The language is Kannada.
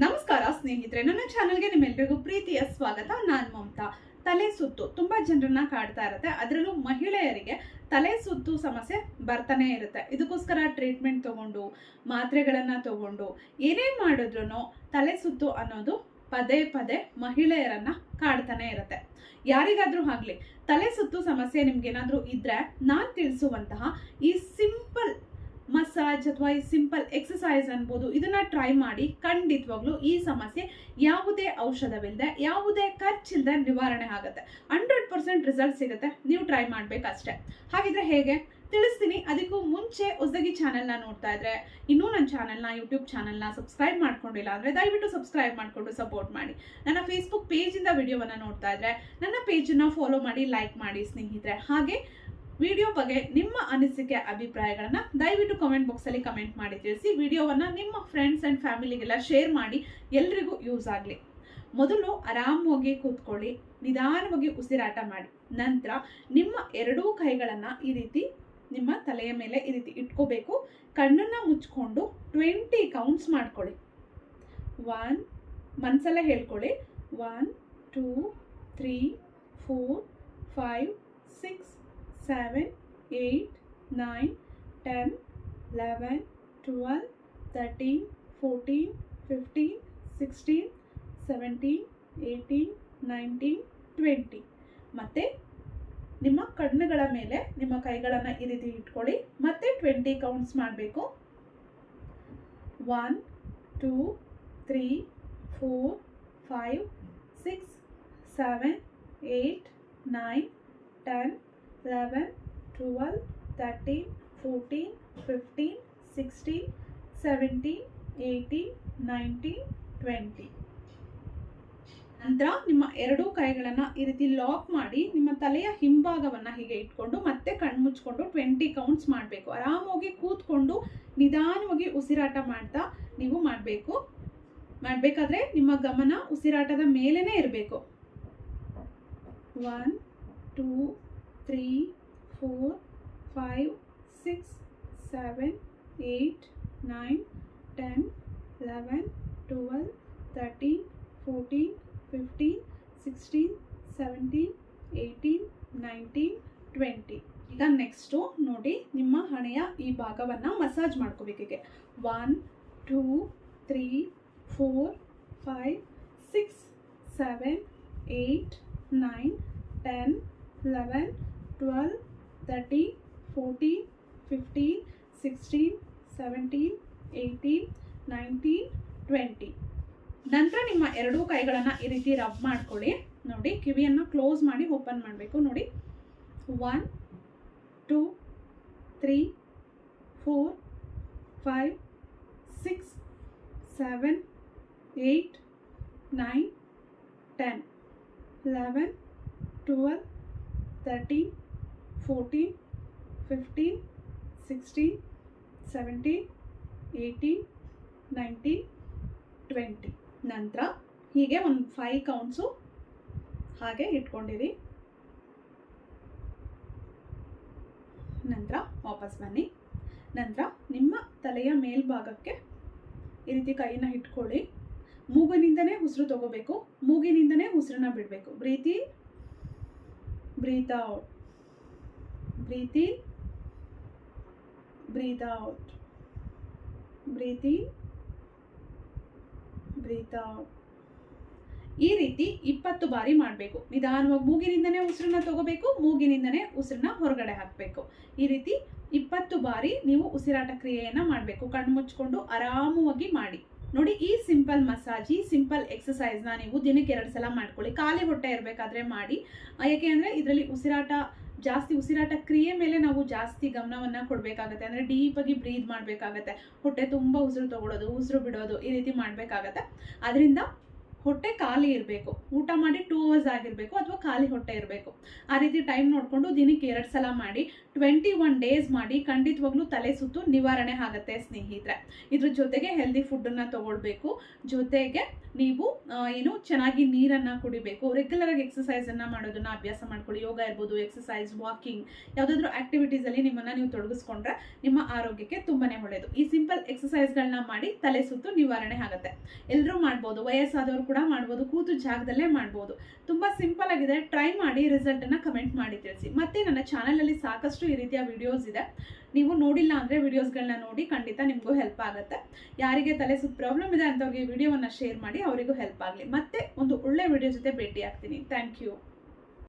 ನಮಸ್ಕಾರ ಸ್ನೇಹಿತರೆ, ನನ್ನ ಚಾನಲ್ಗೆ ನಿಮ್ಮೆಲ್ಲರಿಗೂ ಪ್ರೀತಿಯ ಸ್ವಾಗತ. ನಾನು ಮಮತಾ. ತಲೆ ಸುತ್ತು ತುಂಬಾ ಜನರನ್ನ ಕಾಡ್ತಾ ಇರುತ್ತೆ. ಅದರಲ್ಲೂ ಮಹಿಳೆಯರಿಗೆ ತಲೆ ಸುತ್ತು ಸಮಸ್ಯೆ ಬರ್ತಾನೆ ಇರುತ್ತೆ. ಇದಕ್ಕೋಸ್ಕರ ಟ್ರೀಟ್ಮೆಂಟ್ ತಗೊಂಡು, ಮಾತ್ರೆಗಳನ್ನು ತಗೊಂಡು, ಏನೇ ಮಾಡಿದ್ರು ತಲೆ ಸುತ್ತು ಅನ್ನೋದು ಪದೇ ಪದೇ ಮಹಿಳೆಯರನ್ನ ಕಾಡ್ತಾನೆ ಇರುತ್ತೆ. ಯಾರಿಗಾದ್ರೂ ಆಗ್ಲಿ, ತಲೆ ಸುತ್ತು ಸಮಸ್ಯೆ ನಿಮ್ಗೇನಾದ್ರೂ ಇದ್ರೆ ನಾನ್ ತಿಳಿಸುವಂತಹ ಈ ಸಿಂಪಲ್ ಮಸಾಜ್ ಅಥವಾ ಈ ಸಿಂಪಲ್ ಎಕ್ಸಸೈಸ್ ಅನ್ಬೋದು, ಇದನ್ನ ಟ್ರೈ ಮಾಡಿ ಖಂಡಿತವಾಗ್ಲೂ ಈ ಸಮಸ್ಯೆ ಯಾವುದೇ ಔಷಧವಿಲ್ಲದೆ ಯಾವುದೇ ಖರ್ಚಿಲ್ಲದೆ ನಿವಾರಣೆ ಆಗುತ್ತೆ. ಹಂಡ್ರೆಡ್ ಪರ್ಸೆಂಟ್ ರಿಸಲ್ಟ್ ಸಿಗುತ್ತೆ, ನೀವು ಟ್ರೈ ಮಾಡ್ಬೇಕಷ್ಟೇ. ಹಾಗಿದ್ರೆ ಹೇಗೆ? ತಿಳಿಸ್ತೀನಿ. ಅದಕ್ಕೂ ಮುಂಚೆ ಹೊಸದಾಗಿ ಚಾನೆಲ್ನ ನೋಡ್ತಾ ಇದ್ರೆ, ಇನ್ನೂ ನನ್ನ ಚಾನೆಲ್ನ ಯೂಟ್ಯೂಬ್ ಚಾನೆಲ್ನ ಸಬ್ಸ್ಕ್ರೈಬ್ ಮಾಡ್ಕೊಂಡಿಲ್ಲ ಅಂದರೆ ದಯವಿಟ್ಟು ಸಬ್ಸ್ಕ್ರೈಬ್ ಮಾಡಿಕೊಂಡು ಸಪೋರ್ಟ್ ಮಾಡಿ. ನನ್ನ ಫೇಸ್ಬುಕ್ ಪೇಜಿಂದ ವಿಡಿಯೋವನ್ನು ನೋಡ್ತಾ ಇದ್ರೆ, ನನ್ನ ಪೇಜನ್ನು ಫಾಲೋ ಮಾಡಿ ಲೈಕ್ ಮಾಡಿ ಸ್ನೇಹಿತರೆ. ಹಾಗೆ ವಿಡಿಯೋ ಬಗ್ಗೆ ನಿಮ್ಮ ಅನಿಸಿಕೆ, ಅಭಿಪ್ರಾಯಗಳನ್ನ ದಯವಿಟ್ಟು ಕಮೆಂಟ್ ಬಾಕ್ಸಲ್ಲಿ ಕಮೆಂಟ್ ಮಾಡಿ ತಿಳಿಸಿ. ವಿಡಿಯೋವನ್ನ ನಿಮ್ಮ ಫ್ರೆಂಡ್ಸ್ ಆ್ಯಂಡ್ ಫ್ಯಾಮಿಲಿಗೆಲ್ಲ ಶೇರ್ ಮಾಡಿ ಎಲ್ರಿಗೂ ಯೂಸ್ ಆಗಲಿ. ಮೊದಲು ಆರಾಮವಾಗಿ ಕೂತ್ಕೊಳ್ಳಿ, ನಿಧಾನವಾಗಿ ಉಸಿರಾಟ ಮಾಡಿ. ನಂತರ ನಿಮ್ಮ ಎರಡೂ ಕೈಗಳನ್ನು ಈ ರೀತಿ ನಿಮ್ಮ ತಲೆಯ ಮೇಲೆ ಈ ರೀತಿ ಇಟ್ಕೋಬೇಕು. ಕಣ್ಣನ್ನು ಮುಚ್ಕೊಂಡು ಟ್ವೆಂಟಿ ಕೌಂಟ್ಸ್ ಮಾಡ್ಕೊಳ್ಳಿ. ಒನ್ ಮನಸಲ್ಲೇ ಹೇಳ್ಕೊಳ್ಳಿ. One two three four five six seven, eight, nine, ten, eleven, twelve, thirteen, fourteen, fifteen, sixteen, seventeen, eighteen, nineteen, twenty ಮತ್ತೆ ನಿಮ್ಮ ಕಣ್ಣುಗಳ ಮೇಲೆ ನಿಮ್ಮ ಕೈಗಳನ್ನು ಈ ರೀತಿ ಇಟ್ಕೊಳ್ಳಿ ಮತ್ತೆ ಟ್ವೆಂಟಿ ಕೌಂಟ್ಸ್ ಮಾಡಬೇಕು one two three four five six seven eight nine ten eleven twelve thirteen fourteen fifteen sixteen seventeen eighteen nineteen twenty ನಂತರ ನಿಮ್ಮ ಎರಡೂ ಕೈಗಳನ್ನು ಈ ರೀತಿ ಲಾಕ್ ಮಾಡಿ ನಿಮ್ಮ ತಲೆಯ ಹಿಂಭಾಗವನ್ನು ಹೀಗೆ ಇಟ್ಕೊಂಡು ಮತ್ತೆ ಕಣ್ಣು ಕಣ್ಮುಚ್ಕೊಂಡು ಟ್ವೆಂಟಿ ಕೌಂಟ್ಸ್ ಮಾಡಬೇಕು. ಆರಾಮಾಗಿ ಕೂತ್ಕೊಂಡು ನಿಧಾನವಾಗಿ ಉಸಿರಾಟ ಮಾಡ್ತಾ ನೀವು ಮಾಡಬೇಕು. ಮಾಡಬೇಕಾದ್ರೆ ನಿಮ್ಮ ಗಮನ ಉಸಿರಾಟದ ಮೇಲೇ ಇರಬೇಕು. One two three four five six seven eight nine ten eleven twelve thirteen fourteen fifteen sixteen seventeen eighteen nineteen twenty ಈಗ ನೆಕ್ಸ್ಟು ನೋಡಿ ನಿಮ್ಮ ಹಣೆಯ ಈ ಭಾಗವನ್ನು massage ಮಾಡ್ಕೋಬೇಕಿಗೆ. One two three four five six seven eight nine ten eleven twelve thirteen fourteen fifteen sixteen seventeen eighteen nineteen twenty ನಂತರ ನಿಮ್ಮ ಎರಡೂ ಕೈಗಳನ್ನು ಈ ರೀತಿ ರಬ್ ಮಾಡ್ಕೊಳ್ಳಿ. ನೋಡಿ, ಕಿವಿಯನ್ನು ಕ್ಲೋಸ್ ಮಾಡಿ ಓಪನ್ ಮಾಡಬೇಕು. ನೋಡಿ one two three four five six seven eight nine ten eleven twelve thirteen fourteen fifteen sixteen seventeen eighteen nineteen twenty ನಂತರ ಹೀಗೆ ಒಂದು ಫೈವ್ ಕೌಂಟ್ಸು ಹಾಗೆ ಇಟ್ಕೊಂಡಿರಿ. ನಂತರ ವಾಪಸ್ ಬನ್ನಿ. ನಂತರ ನಿಮ್ಮ ತಲೆಯ ಮೇಲ್ಭಾಗಕ್ಕೆ ಈ ರೀತಿ ಕೈನ ಇಟ್ಕೊಳ್ಳಿ. ಮೂಗಿನಿಂದನೇ ಉಸಿರು ತಗೋಬೇಕು. ಮೂಗಿನಿಂದನೇ ಉಸಿರನ್ನ ಬಿಡಬೇಕು. Breathe breathe out breathe in. Breathe out breathe in. Breathe out. ಈ ರೀತಿ ಇಪ್ಪತ್ತು ಬಾರಿ ಮಾಡಬೇಕು. ನಿಧಾನವಾಗಿ ಮೂಗಿನಿಂದನೇ ಉಸಿರನ್ನ ತಗೋಬೇಕು, ಮೂಗಿನಿಂದನೇ ಉಸಿರನ್ನ ಹೊರಗಡೆ ಹಾಕಬೇಕು. ಈ ರೀತಿ ಇಪ್ಪತ್ತು ಬಾರಿ ನೀವು ಉಸಿರಾಟ ಕ್ರಿಯೆಯನ್ನು ಮಾಡಬೇಕು. ಕಣ್ಣು ಮುಚ್ಕೊಂಡು ಆರಾಮವಾಗಿ ಮಾಡಿ. ನೋಡಿ, ಈ ಸಿಂಪಲ್ ಮಸಾಜ್ ಈ ಸಿಂಪಲ್ ಎಕ್ಸಸೈಸ್ನ ನೀವು ದಿನಕ್ಕೆ ಎರಡು ಸಲ ಮಾಡ್ಕೊಳ್ಳಿ. ಖಾಲಿ ಹೊಟ್ಟೆ ಇರಬೇಕಾದ್ರೆ ಮಾಡಿ. ಯಾಕೆ ಅಂದರೆ, ಇದರಲ್ಲಿ ಉಸಿರಾಟ ಜಾಸ್ತಿ ಉಸಿರಾಟ ಕ್ರಿಯೆ ಮೇಲೆ ನಾವು ಜಾಸ್ತಿ ಗಮನವನ್ನು ಕೊಡಬೇಕಾಗತ್ತೆ. ಅಂದರೆ ಡೀಪಾಗಿ ಬ್ರೀದ್ ಮಾಡಬೇಕಾಗತ್ತೆ. ಹೊಟ್ಟೆ ತುಂಬ ಉಸಿರು ತಗೊಳ್ಳೋದು ಉಸಿರು ಬಿಡೋದು ಈ ರೀತಿ ಮಾಡಬೇಕಾಗತ್ತೆ. ಅದರಿಂದ ಹೊಟ್ಟೆ ಖಾಲಿ ಇರಬೇಕು. ಊಟ ಮಾಡಿ ಟೂ ಅವರ್ಸ್ ಆಗಿರಬೇಕು ಅಥವಾ ಖಾಲಿ ಹೊಟ್ಟೆ ಇರಬೇಕು. ಆ ರೀತಿ ಟೈಮ್ ನೋಡಿಕೊಂಡು ದಿನಕ್ಕೆ ಎರಡು ಸಲ ಮಾಡಿ ಟ್ವೆಂಟಿ ಒನ್ ಡೇಸ್ ಮಾಡಿ ಖಂಡಿತವಾಗ್ಲೂ ತಲೆ ಸುತ್ತು ನಿವಾರಣೆ ಆಗುತ್ತೆ ಸ್ನೇಹಿತರೆ. ಇದ್ರ ಜೊತೆಗೆ ಹೆಲ್ದಿ ಫುಡ್ಡನ್ನು ತಗೊಳ್ಬೇಕು. ಜೊತೆಗೆ ನೀವು ಏನು ಚೆನ್ನಾಗಿ ನೀರನ್ನು ಕುಡಿಬೇಕು. ರೆಗ್ಯುಲರ್ ಆಗಿ ಎಕ್ಸಸೈಸ್ ಅನ್ನ ಮಾಡೋದನ್ನ ಅಭ್ಯಾಸ ಮಾಡ್ಕೊಳ್ಳಿ. ಯೋಗ ಇರ್ಬೋದು ಎಕ್ಸಸೈಸ್ ವಾಕಿಂಗ್ ಯಾವುದಾದ್ರೂ ಆಕ್ಟಿವಿಟೀಸ್ ಅಲ್ಲಿ ನಿಮ್ಮನ್ನ ನೀವು ತೊಡಗಿಸ್ಕೊಂಡ್ರೆ ನಿಮ್ಮ ಆರೋಗ್ಯಕ್ಕೆ ತುಂಬಾನೇ ಒಳ್ಳೆಯದು ಈ ಸಿಂಪಲ್ ಎಕ್ಸಸೈಸ್ಗಳನ್ನ ಮಾಡಿ ತಲೆ ಸುತ್ತು ನಿವಾರಣೆ ಆಗುತ್ತೆ. ಎಲ್ಲರೂ ಮಾಡ್ಬೋದು. ವಯಸ್ಸಾದವರು ಕೂಡ ಮಾಡ್ಬೋದು ಕೂತು ಜಾಗದಲ್ಲೇ ಮಾಡ್ಬೋದು. ತುಂಬ ಸಿಂಪಲ್ ಆಗಿದೆ. ಟ್ರೈ ಮಾಡಿ ರಿಸಲ್ಟನ್ನು ಕಮೆಂಟ್ ಮಾಡಿ ತಿಳಿಸಿ. ಮತ್ತೆ ನನ್ನ ಚಾನಲಲ್ಲಿ ಸಾಕಷ್ಟು ಈ ರೀತಿಯ ವಿಡಿಯೋಸ್ ಇದೆ. ನೀವು ನೋಡಿಲ್ಲ ಅಂದರೆ ವಿಡಿಯೋಸ್ಗಳನ್ನ ನೋಡಿ ಖಂಡಿತ ನಿಮಗೂ ಹೆಲ್ಪ್ ಆಗುತ್ತೆ. ಯಾರಿಗೆ ತಲೆ ಸುತ್ತ ಪ್ರಾಬ್ಲಮ್ ಇದೆ ಅಂಥವ್ರಿಗೆ ವಿಡಿಯೋವನ್ನ ಶೇರ್ ಮಾಡಿ, ಅವರಿಗೂ ಹೆಲ್ಪ್ ಆಗಲಿ. ಮತ್ತೆ ಒಂದು ಒಳ್ಳೆ ವಿಡಿಯೋ ಜೊತೆ ಭೇಟಿ ಆಗ್ತೀನಿ ಥ್ಯಾಂಕ್ ಯು